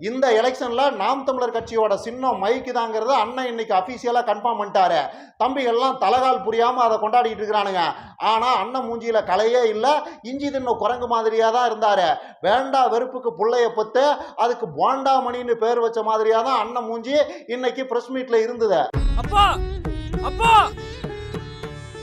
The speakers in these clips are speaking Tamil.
இந்த எலெக்ஷன்ல நாம் தமிழர் கட்சியோட சின்னம் மைக்கு தாங்கிறது அண்ணன் இன்னைக்கு அபிஷியலா கன்ஃபார்ம் பண்ணிட்டாரு. தம்பிகள்லாம் தலகால் புரியாம அதை கொண்டாடிட்டு இருக்கிறானுங்க. ஆனா அண்ணன் மூஞ்சியில கலையே இல்லை இஞ்சி தின்ன குரங்கு மாதிரியா தான் இருந்தாரு. வேண்டா வெறுப்புக்கு புள்ளைய பத்து அதுக்கு போண்டா மணின்னு பேர் வச்ச மாதிரியா தான் அண்ணன் மூஞ்சி இன்னைக்கு பிரஸ் மீட்ல இருந்தது. அப்பா! அப்பா!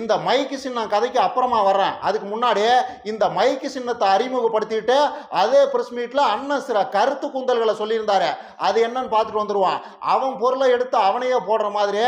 இந்த மைக்கு சின்னம் கதைக்கு அப்புறமா வர்றேன். அதுக்கு முன்னாடியே இந்த மைக்கு சின்னத்தை அறிமுகப்படுத்திட்டு அதே பிரஸ் மீட்ல அண்ணன் சில கருத்து குந்தல்களை சொல்லியிருந்தாரு. அது என்னன்னு பார்த்துட்டு வந்துடுவான் அவன் பொருளை எடுத்து அவனையே போடுற மாதிரி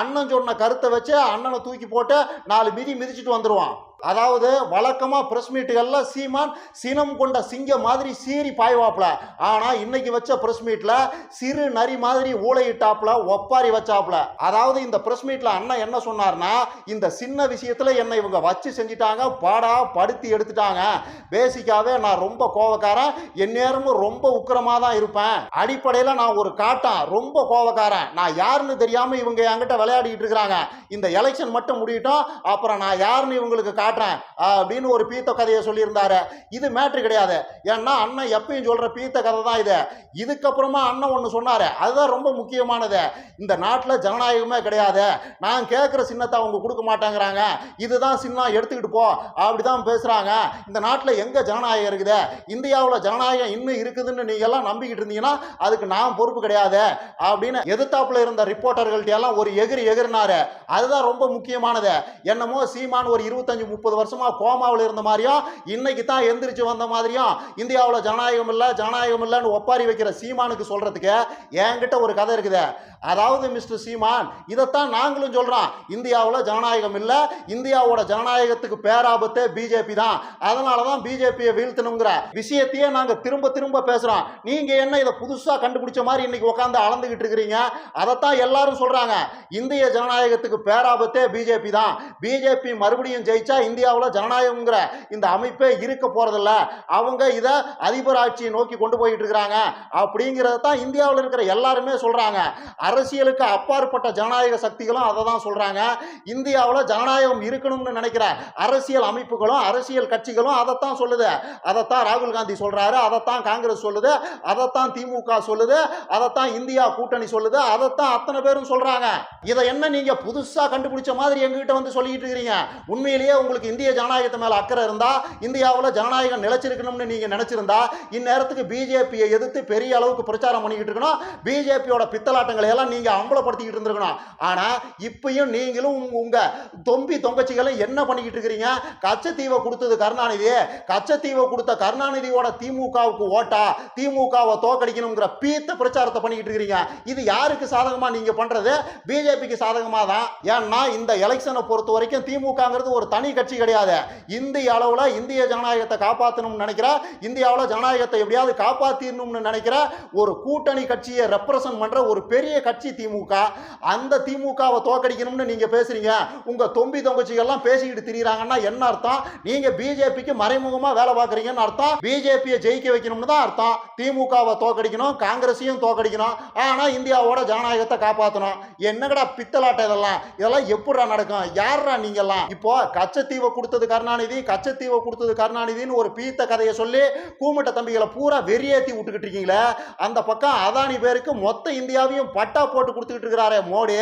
அண்ணன் சொன்ன கருத்தை வச்சு அண்ணனை தூக்கி போட்டு நாலு மிதி மிதிச்சிட்டு வந்துருவான். அதாவது வழக்கமா பிரஸ் மீட்டுகள்ல சீமான் சினம் கொண்ட சிங்கம் மாதிரி சீறி பாய்வாப்ல. ஆனா இன்னைக்கு வச்ச பிரஸ் மீட்ல சிறு நரி மாதிரி ஊழையிட்டாப்ல ஒப்பாரி வச்சாப்ல. அதாவது இந்த பிரஸ் மீட்ல அண்ணன் என்ன சொன்னார்னா இந்த சின்ன விஷயத்துல என்னை இவங்க வச்சு செஞ்சிட்டாங்க பாடா படுத்தி எடுத்துட்டாங்க. பேசிக்காவே நான் ரொம்ப கோவக்காரன் எந்நேரமும் ரொம்ப உக்கிரமா தான் இருப்பேன். அடிப்படையில நான் ஒரு காட்டான் ரொம்ப கோவக்காரன். நான் யாருன்னு தெரியாம இவங்க என்கிட்ட விளையாடிட்டு இருக்கிறாங்க. இந்த எலெக்ஷன் மட்டும் முடியட்டும் அப்புறம் நான் யாருன்னு இவங்களுக்கு காட்டுறேன் அப்படின்னு ஒரு பீத்த கதையை சொல்லியிருந்தாரு. இது மேட்ரு கிடையாது. ஏன்னா அண்ணன் எப்பயும் சொல்ற பீத்த கதை தான் இது. இதுக்கப்புறமா அண்ணன் ஒன்று சொன்னாரு. அதுதான் ரொம்ப முக்கியமானது. இந்த நாட்டில் ஜனநாயகமே கிடையாது. நான் கேட்குற சின்னத்தை அவங்க கொடுக்க மாட்டேங்கிறாங்க. இதுதான் சின்னம் எடுத்துக்கிட்டு போ. அப்படிதான் பேசுறாங்க. இந்த நாட்டில் எங்க ஜனநாயகம் இருக்குது? இந்தியாவில் ஜனநாயகம் இன்னும் இருக்குதுன்னு நீங்க எல்லாம் நம்பிக்கிட்டு இருந்தீங்கன்னா அதுக்கு நான் பொறுப்பு கிடையாது. அப்படின்னு எதிர்த்தாப்புல இருந்த ரிப்போர்ட்டர்கள்ட்ட எல்லாம் ஒரு எகிரி எகிரினாரு. அதுதான் ரொம்ப முக்கியமானது. என்னமோ சீமான் ஒரு இருபத்தஞ்சு முப்பது வருஷமா கோமாவில் இருந்த மாதிரியும் இன்னைக்கு தான் எந்திரிச்சு வந்த மாதிரியும் இந்தியாவில் ஜனநாயகம் இல்லை ஜனநாயகம் இல்லைன்னு ஒப்பாரி வைக்கிற சீமானுக்கு சொல்றதுக்கு என்கிட்ட ஒரு கதை இருக்குது. அதாவது மிஸ்டர் சீமான் இதைத்தான் நாங்களும் சொல்றோம். இந்தியாவில் ஜனநாயகம் இல்லை இந்தியாவோட ஜனநாயகத்துக்கு பேராபத்தே பிஜேபி தான். அதனால தான் பிஜேபியை வீழ்த்தணுங்கிற விஷயத்தையே நாங்கள் திரும்ப திரும்ப பேசுகிறோம் நீங்கள் என்ன இதை புதுசாக கண்டுபிடிச்ச மாதிரி இன்னைக்கு உட்காந்து அளந்துகிட்டு இருக்கிறீங்க? அதைத்தான் எல்லாரும் சொல்கிறாங்க இந்திய ஜனநாயகத்துக்கு பேராபத்தே பிஜேபி தான். பிஜேபி மறுபடியும் ஜெயிச்சா இந்தியாவில் ஜனநாயகங்கிற இந்த அமைப்பே இருக்க போறதில்ல. அவங்க இதை அதிபர் ஆட்சியை நோக்கி கொண்டு போயிட்டு இருக்கிறாங்க அப்படிங்கிறத தான் இந்தியாவில் இருக்கிற எல்லாருமே சொல்றாங்க. அரசியலுக்கு அப்பாற்பட்ட ஜனநாயக சக்திகளும் அதை தான் சொல்றாங்க. இந்தியாவில் ஜனநாயகம் இருக்கணும்னு நினைக்கிற அரசியல் அமைப்புகளும் அரசியல் கட்சிகளும் அதைத்தான் சொல்லுது. அதைத்தான் ராகுல் காந்தி சொல்றாரு அதைத்தான் காங்கிரஸ் சொல்லுது அதைத்தான் திமுக சொல்லுது அதைத்தான் இந்தியா கூட்டணி சொல்லுது அதைத்தான் அத்தனை பேரும் சொல்றாங்க. இதை என்ன நீங்க புதுசா கண்டுபிடிச்ச மாதிரி எங்ககிட்ட வந்து சொல்லிட்டு இருக்கிறீங்க உண்மையிலேயே உங்களுக்கு இந்திய ஜனநாயகத்தை மேல அக்கறை இருந்தால் இந்தியாவில் ஜனநாயகம் நிலச்சிருக்கணும்னு நீங்க நினைச்சிருந்தா இந்நேரத்துக்கு பிஜேபியை எதிர்த்து பெரிய அளவுக்கு பிரச்சாரம் பண்ணிக்கிட்டு இருக்கணும். பிஜேபியோட பித்தலாட்டங்களை எல்லாம் நீங்க அம்பலப்படுத்திக்கிட்டு இருந்திருக்கணும். ஆனா இப்பயும் நீங்களும் உங்க- தொம்பி தொங்கச்சிகளும் என்ன பண்ணிக்கிட்டு இருக்கிறீங்க? கச்சத்தீவை கொடுத்தது கருணாநிதியே. கச்சத்தீவை கொடுத்த கருணாநிதியோட திமுகவுக்கு ஓட்டா திமுகவை தோக்கடிக்கணுங்கிற பீத்த பிரச்சாரத்தை பண்ணிக்கிட்டு இருக்கிறீங்க. இது யாருக்கு சாதகமா நீங்க பண்றது? பிஜேபிக்கு சாதகமா தான் ஏன்னா இந்த எலெக்ஷனை பொறுத்த வரைக்கும் திமுகங்கிறது ஒரு தனி கட்சி. கிடையாது. இந்திய அளவுல இந்திய ஜனநாயகத்தை காப்பாற்றணும்னு நினைக்கிற இந்தியாவில் ஜனநாயகத்தை எப்படியாவது காப்பாற்றிடணும்னு நினைக்கிற ஒரு கூட்டணி கட்சியை ரெப்ரசன்ட் பண்ணுற ஒரு பெரிய கட்சி திமுக. அந்த திமுகவை தோக்கடிக்கணும்னு நீங்க பேசுறீங்க. உங்க தொம்பி தொங்கச்சிகள்லாம் பேசிக்கிட்டு திரியிறாங்கன்னா என்ன அர்த்தம்? நீங்க பிஜேபிக்கு மறைமுகமா வேலை பார்க்குறீங்கன்னு அர்த்தம்? பிஜேபியை ஜெயிக்க வைக்கணும்னு தான் அர்த்தம். திமுகவை தோக்கடிக்கணும் காங்கிரஸையும் தோக்கடிக்கணும். ஆனா இந்தியாவோட ஜனநாயகத்தை காப்பாற்றணும் என்னங்கடா பித்தலாட்டம் இதெல்லாம்? இதெல்லாம் எப்படிடா நடக்கும்? யாரா நீங்கெல்லாம்? இப்போ கச்சத்தீவை கொடுத்தது கருணாநிதி கச்சத்தீவை கொடுத்தது கருணாநிதின்னு ஒரு பீத்த கதையை சொல்லி கூமிட்ட தம்பிகளை பூரா வெறியேற்றி விட்டுக்கிட்டு இருக்கீங்களே. அந்த பக்கம் அதானி பேருக்கு மொத்த இந்தியாவையும் பட்டா போட்டு கொடுத்துக்கிட்டு இருக்கிறாரே மோடி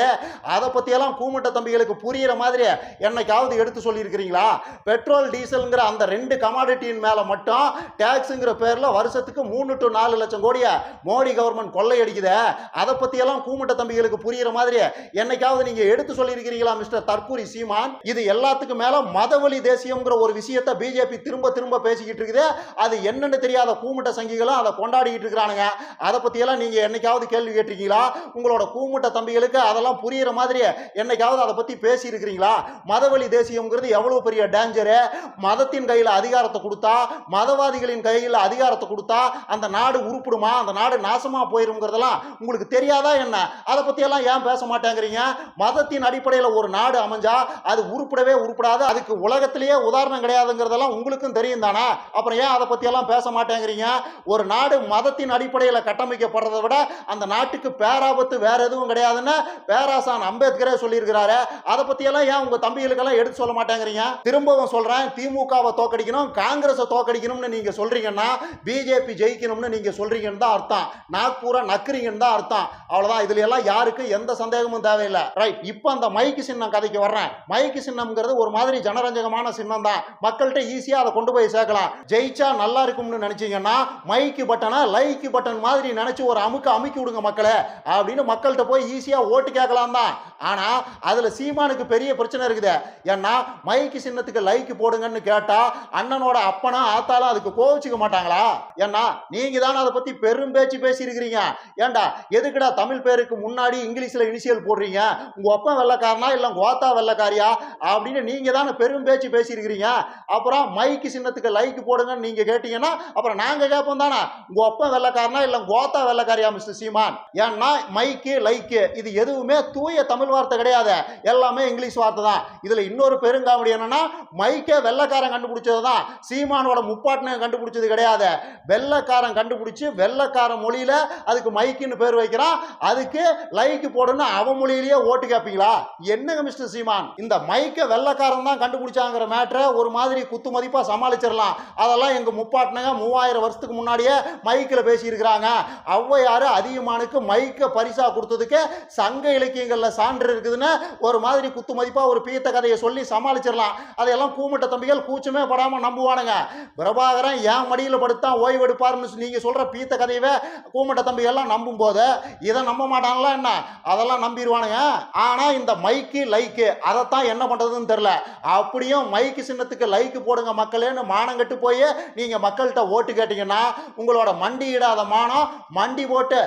அதை பற்றியெல்லாம் கூமுட்ட தம்பிகளுக்கு புரிகிற மாதிரி என்னைக்காவது எடுத்து சொல்லியிருக்கிறீங்களா? பெட்ரோல் டீசலுங்கிற அந்த ரெண்டு கமாடிட்டியின் மேலே மட்டும் டேக்ஸுங்கிற பேரில் வருஷத்துக்கு மூணு டு நாலு லட்சம் கோடியை மோடி கவர்மெண்ட் கொள்ளையடிக்குது. அதை பற்றியெல்லாம் கூமுட்ட தம்பிகளுக்கு புரிகிற மாதிரி என்னைக்காவது நீங்கள் எடுத்து சொல்லியிருக்கிறீங்களா மிஸ்டர் தற்கூரி சீமான்? இது எல்லாத்துக்கும் மேலே மதவழி தேசியம்ங்கிற ஒரு விஷயத்தை பிஜேபி திரும்ப திரும்ப பேசிக்கிட்டு இருக்குது. அது என்னன்னு தெரியாத கூமுட்ட சங்கிகளும் அதை கொண்டாடிக்கிட்டு இருக்கிறானுங்க. அதை பற்றியெல்லாம் நீங்கள் என்னைக்காவது கேள்வி கேட்டிருக்கீங்களா? உங்களோட கூமுட்ட தம்பிகளுக்கு அதெல்லாம் புரியிற மாதிரி என்னைக்காவது அதை பற்றி பேசியிருக்கிறீங்களா? மதவழி தேசியம்ங்கிறது எவ்வளோ பெரிய டேஞ்சரு மதத்தின் கையில் அதிகாரத்தை கொடுத்தா மதவாதிகளின் கையில் அதிகாரத்தை கொடுத்தா அந்த நாடு உருப்பிடுமா? அந்த நாடு நாசமாக போயிருங்கிறதெல்லாம் உங்களுக்கு தெரியாதா என்ன? அதை பற்றியெல்லாம் ஏன் பேச மாட்டேங்கிறீங்க? மதத்தின் அடிப்படையில் ஒரு நாடு அமைஞ்சா அது உருப்படவே உருப்படாது அதுக்கு உலகத்திலேயே உதாரணம் கிடையாதுங்கிறதெல்லாம் உங்களுக்கும் தெரியும் தானே? அப்புறம் ஏன் அதை பற்றியெல்லாம் பேச மாட்டேங்கிறீங்க? ஒரு நாடு மதத்தின் அடிப்படையில் கட்டமைக்கப்படுறதை விட அந்த நாட்டுக்கு பேராபத்து வேற எதுவும் கிடையாதுன்னு பேராசான் அம்பேத்கரே சொல்லியிருக்கிறாரு. அதை பற்றியெல்லாம் ஏன் உங்கள் தம்பிகளுக்கெல்லாம் எடுத்து சொல்ல மாட்டேங்கிறீங்க? திரும்பவும் சொல்கிறேன் திமுகவை தோக்கடிக்கணும் காங்கிரஸை தோக்கடிக்கணும்னு நீங்கள் சொல்கிறீங்கன்னா பிஜேபி ஜெயிக்கணும்னு நீங்கள் சொல்கிறீங்கன்னு தான் அர்த்தம். நாக்பூரா நக்குறீங்கன்னு தான் அர்த்தம். அவ்வளோதான் இதுல எல்லாம் யாருக்கும் எந்த சந்தேகமும் தேவையில்லை. ரைட் இப்போ அந்த மைக்கு சின்னம் கதைக்கு வர்றேன். மைக்கு சின்னம்ங்கிறது ஒரு மாதிரி ஜனரஞ்சகமான சின்னம் தான். மக்கள்கிட்ட ஈஸியாக அதை கொண்டு போய் சேர்க்கலாம். ஜெயிச்சா நல்லா இருக்கும்னு நினைச்சீங்கன்னா மைக்கு பட்டனை லைக்கு பட்டன் மாதிரி நினைச்சு ஒரு அமுக்கு அமுக்கி விடுங்க மக்களை. அப்படின்னு மக்கள்கிட்ட போய் ஈஸியாக ஓட்டு கேட்கலாம்? தான் ஆனால் அதில் சீமானுக்கு பெரிய பிரச்சனை இருக்குது. ஏன்னா மைக்கு சின்னத்துக்கு லைக் போடுங்கன்னு கேட்டா அண்ணனோட அப்பனா ஆத்தாலும் அதுக்கு கோவிச்சுக்க மாட்டாங்களா? ஏன்னா நீங்க தானே அதை பத்தி பெரும் பேச்சு பேசியிருக்கிறீங்க. ஏன்டா எதுக்குடா தமிழ் பேருக்கு முன்னாடி இங்கிலீஷ்ல இனிஷியல் போடுறீங்க? உங்க அப்பன் வெள்ளக்காரனா இல்ல கோத்தா வெள்ளக்காரியா? அப்படின்னு நீங்க தானே பெரும் பேச்சு பேசியிருக்கிறீங்க. அப்புறம் மைக்கு சின்னத்துக்கு லைக் போடுங்கன்னு நீங்க கேட்டீங்கன்னா அப்புறம் நாங்க கேட்போம் தானே. உங்க அப்பன் வெள்ளக்காரனா இல்ல கோத்தா வெள்ளக்காரியா மிஸ்டர் சீமான்? ஏன்னா மைக்கு லைக்கு இது எதுவுமே தூய தமிழ் வார்த்தை கிடையாது. எல்லாமே இங்கிலீஷ் வார்த்தை தான். இதுல இன்னொரு பெருங்காமெடி என்னன்னா மைக்கே வெள்ளைக்காரன் கண்டுபிடிச்சது தான். சீமானோட முப்பாட்டினம் கண்டுபிடிச்சது கிடையாது. வெள்ளைக்காரன் கண்டுபிடிச்சு வெள்ளக்கார மொழியில அதுக்கு மைக்குன்னு பேர் வைக்கிறான். அதுக்கு லைக் போடுன்னு அவன் மொழியிலேயே ஓட்டு கேட்பீங்களா? என்னங்க மிஸ்டர் சீமான்? இந்த மைக்கை வெள்ளைக்காரன் தான் கண்டுபிடிச்சாங்கிற மேட்ரை ஒரு மாதிரி குத்து மதிப்பாக சமாளிச்சிடலாம். அதெல்லாம் எங்க முப்பாட்டினங்க மூவாயிரம் வருஷத்துக்கு முன்னாடியே மைக்கில் பேசியிருக்கிறாங்க. ஔவையாரு அதிகமானுக்கு மைக்கை பரிசா கொடுத்ததுக்கு சங்க இலக்கியங்களில் சான் சான்று இருக்குதுன்னு ஒரு மாதிரி குத்து மதிப்பாக ஒரு பீத்த கதையை சொல்லி சமாளிச்சிடலாம். அதையெல்லாம் கூமிட்ட தம்பிகள் கூச்சமே படாமல் நம்புவானுங்க. பிரபாகரன் ஏன் மடியில் படுத்தான் ஓய்வெடுப்பாருன்னு நீங்கள் சொல்கிற பீத்த கதையவே கூமுட்ட தம்பிகள்லாம் நம்பும் போது இதை நம்ப மாட்டாங்களா என்ன? அதெல்லாம் நம்பிடுவானுங்க ஆனால் இந்த மைக்கு லைக்கு அதைத்தான் என்ன பண்ணுறதுன்னு தெரில அப்படியும் மைக்கு சின்னத்துக்கு லைக்கு போடுங்க மக்களேன்னு மானங்கட்டு போய் நீங்கள் மக்கள்கிட்ட ஓட்டு கேட்டிங்கன்னா உங்களோட மண்டியிடாத மானம் மண்டி போட்டு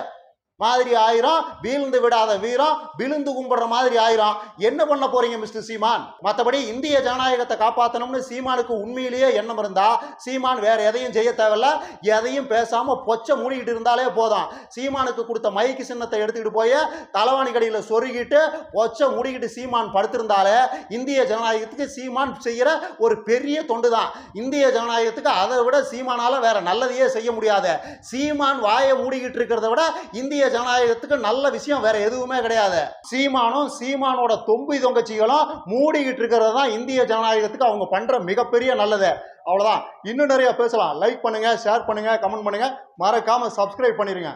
மாதிரி ஆயிரும். வீழ்ந்து விடாத வீரம். விழுந்து கும்பிடுற மாதிரி ஆயிரும். என்ன பண்ண போறீங்க மிஸ்டர் சீமான்? மற்றபடி இந்திய ஜனநாயகத்தை காப்பாற்றணும்னு சீமானுக்கு உண்மையிலேயே எண்ணம் இருந்தா சீமான் வேற எதையும் செய்ய தேவையில்ல. எதையும் பேசாம பொச்சை மூடிக்கிட்டு இருந்தாலே போதும். சீமானுக்கு கொடுத்த மைக்கு சின்னத்தை எடுத்துக்கிட்டு போய் தலைவாணி கடையில் சொருகிட்டு பொச்ச மூடிக்கிட்டு சீமான் படுத்திருந்தாலே இந்திய ஜனநாயகத்துக்கு சீமான் செய்கிற ஒரு பெரிய தொண்டு தான் இந்திய ஜனநாயகத்துக்கு அதை விட சீமானால வேற நல்லதையே செய்ய முடியாது. சீமான் வாயை மூடிக்கிட்டு இருக்கிறத விட இந்திய ஜனநாயகத்துக்கு நல்ல விஷயம் வேற எதுவுமே கிடையாது. சீமானும் சீமானோட தொம்பு தொங்கச்சிகளும் மூடிக்கிட்டு இருக்கிறது தான் இந்திய ஜனநாயகத்துக்கு அவங்க பண்ற மிகப்பெரிய நல்லது. அவ்வளவுதான். இன்னும் நிறைய பேசலாம். லைக் பண்ணுங்க ஷேர் பண்ணுங்க கமெண்ட் பண்ணுங்க. மறக்காம சப்ஸ்கிரைப் பண்ணிருங்க.